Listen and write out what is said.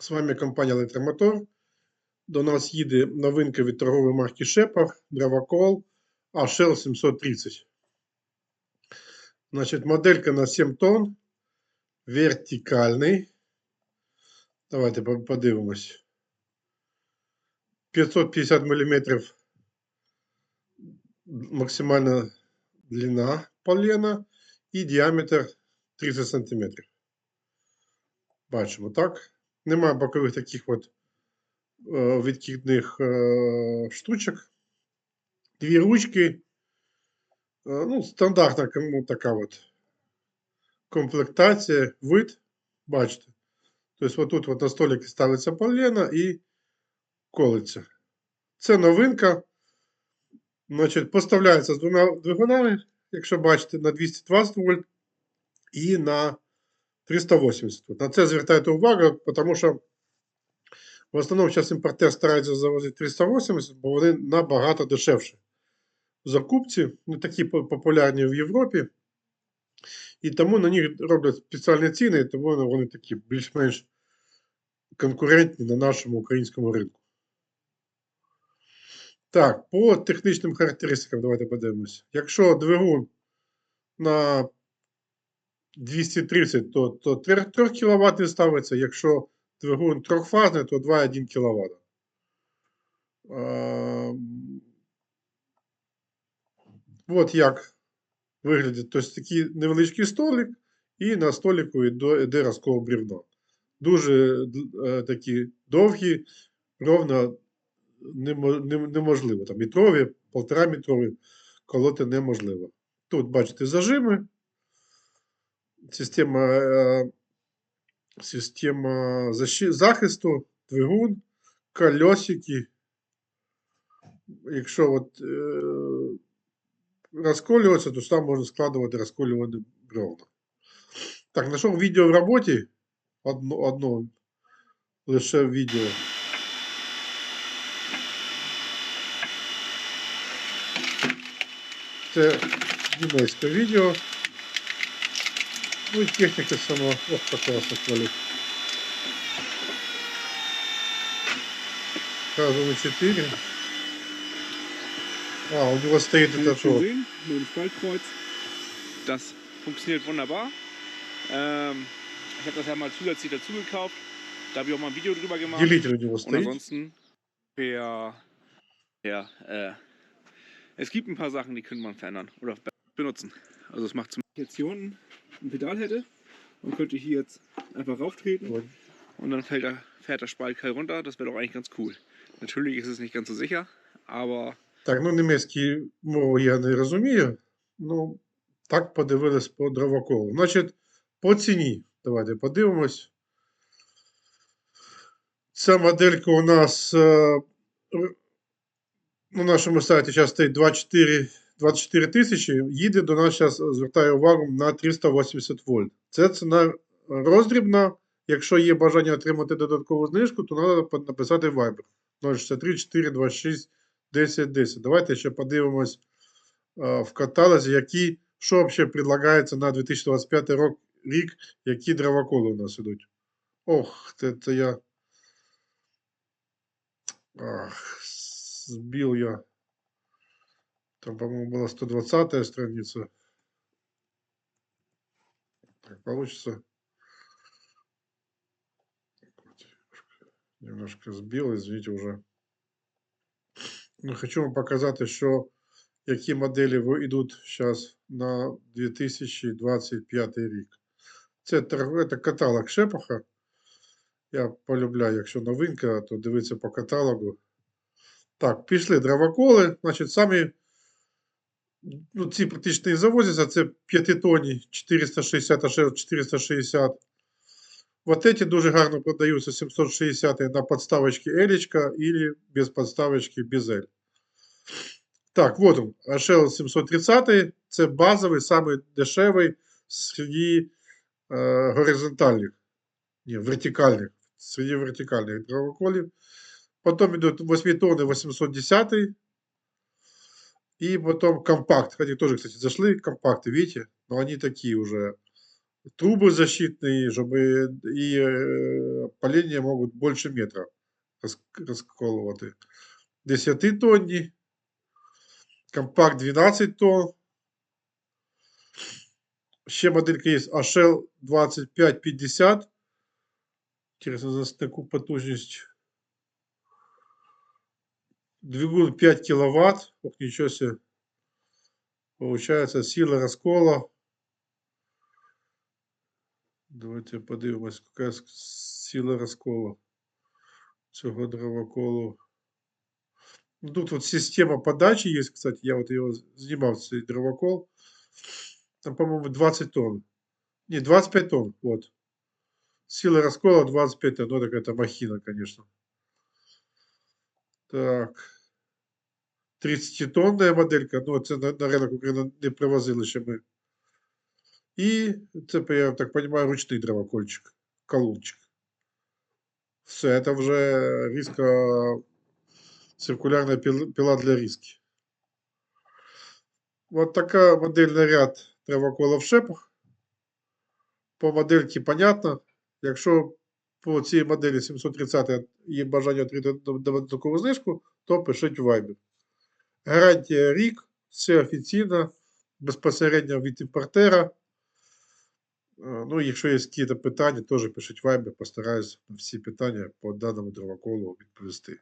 З вами компанія Електромотор. До нас їде новинка від торгової марки Шепар, Дравакол HL 730. Значить, моделька на 7 тонн. Вертикальний. Давайте подивимось. 550 мм максимальна длина полена і діаметр 30 см. Бачимо, так? Немає бокових таких от е, відкидних е, штучок. Дві ручки. Е, ну, стандартна кому така от комплектація, вид. Бачите. Тобто, отут от на столик ставиться полено і колиться. Це новинка. Значить, поставляється з двома двигунами, якщо бачите, на 220 вольт і на 380 вольт. На це звертайте увагу, тому що в основному зараз імпортер старається завозити 380, бо вони набагато дешевші. Закупці, не такі популярні в Європі. І тому на них роблять спеціальні ціни, і тому вони такі більш-менш конкурентні на нашому українському ринку. Так, по технічним характеристикам давайте подивимося. Якщо двигун на 230, то, то 3, 3 кВт ставиться. Якщо двигун трьохфазний, то 2,1 кВт. От як виглядить тобто такий невеличкий столик, і на столику йде, йде брівна. Дуже е, такі довгі, ровно неможливо. Там метрові, полтора метрові колоти неможливо. Тут бачите зажими, система, е, система захисту, двигун, колесики. Якщо от, е, розколюватися, то там можна складувати розколювані бревна. Так, знайшов відео в роботі. Одно, одно лише відео. Це німецьке відео. Ну і техніка сама. Ох, как класно хвалить. Разом 4. А, у него стоит Kann это jetzt schon вот. sehen, mit dem Spaltkreuz. Das funktioniert wunderbar. Ähm, ich habe das ja mal zusätzlich dazu gekauft. Da habe ich auch mal ein Video drüber gemacht. Делитель у него Und стоит. ansonsten, per, ja, äh, es gibt ein paar Sachen, die könnte man verändern oder be- benutzen. Also es macht zum jetzt hier unten ein Pedal hätte und könnte hier jetzt einfach rauftreten Вот. und dann fällt der, fährt der Spaltkeil runter. Das wäre doch eigentlich ganz cool. Natürlich ist es nicht ganz so sicher, aber Так, ну німецький мову я не розумію. Ну, так подивились по дровоколу. Значить, по ціні. Давайте подивимось. Ця моделька у нас е, р- на нашому сайті зараз стоїть 24, 24 тисячі. Їде до нас зараз, звертаю увагу, на 380 вольт. Це ціна роздрібна. Якщо є бажання отримати додаткову знижку, то треба написати Viber 063 426 10 10. Давайте ще подивимось в каталозі, які, що взагалі предлагається на 2025 рок, рік, які дровоколи у нас ідуть. Ох, це, це я. Ах, збив я. Там, по-моему, была 120 страница. Так, получится. Немножко сбил, извините уже. Ну, хочу вам показати, що які моделі ви- йдуть зараз на 2025 рік. Це, тор- це каталог Шепаха. Я полюбляю, якщо новинка, то дивіться по каталогу. Так, пішли дровоколи. Значить, самі ну, ці практично і завозяться. Це п'ятитонні 460 аж 460. Вот эти дуже гарно продаються 760 на подставочке Елечка или без подставочки без. Так, вот он, HL 730. Це базовий, самий дешевий серед е, горизонтальних, ні, вертикальних, серед вертикальних дровоколів. Потом идут 8 тонны 810. И потом компакт. Они тоже, кстати, зашли, компакты, видите? Но они такие уже трубы защитные, чтобы и э, поленья могут больше метра рас- расколувати. 10 тонні, компакт 12 тонн. Ще моделька є HL 2550. Интересно, за таку потужність. Двигун 5 киловатт. Ох, ничего себе. Получается сила раскола. Давайте подивимось, яка сила розколу цього дровоколу. Ну, Тут вот система подачи есть, кстати, я вот его знімав, цей дровокол. Там, по-моему, 20 тонн. Не, 25 тонн, вот. Сила раскола 25 тонн. Ну, такая-то махина, конечно. Так. 30-тонная моделька. Ну, це на, на ринок України не привозили ще ми. І це, я так розумію, ручний дровокольчик, колунчик. Все, це вже різка, циркулярна пила для різки. Вот така модельний ряд дровокола в шепах. По модельці понятно. Якщо по цій моделі 730 є бажання отримати додаткову знижку, то пишіть в Viber. Гарантія рік, все офіційно, безпосередньо від імпортера. Е, Ну, якщо є якісь питання, теж пишіть в Viber, постараюсь на всі питання по даному дровоколу відповісти.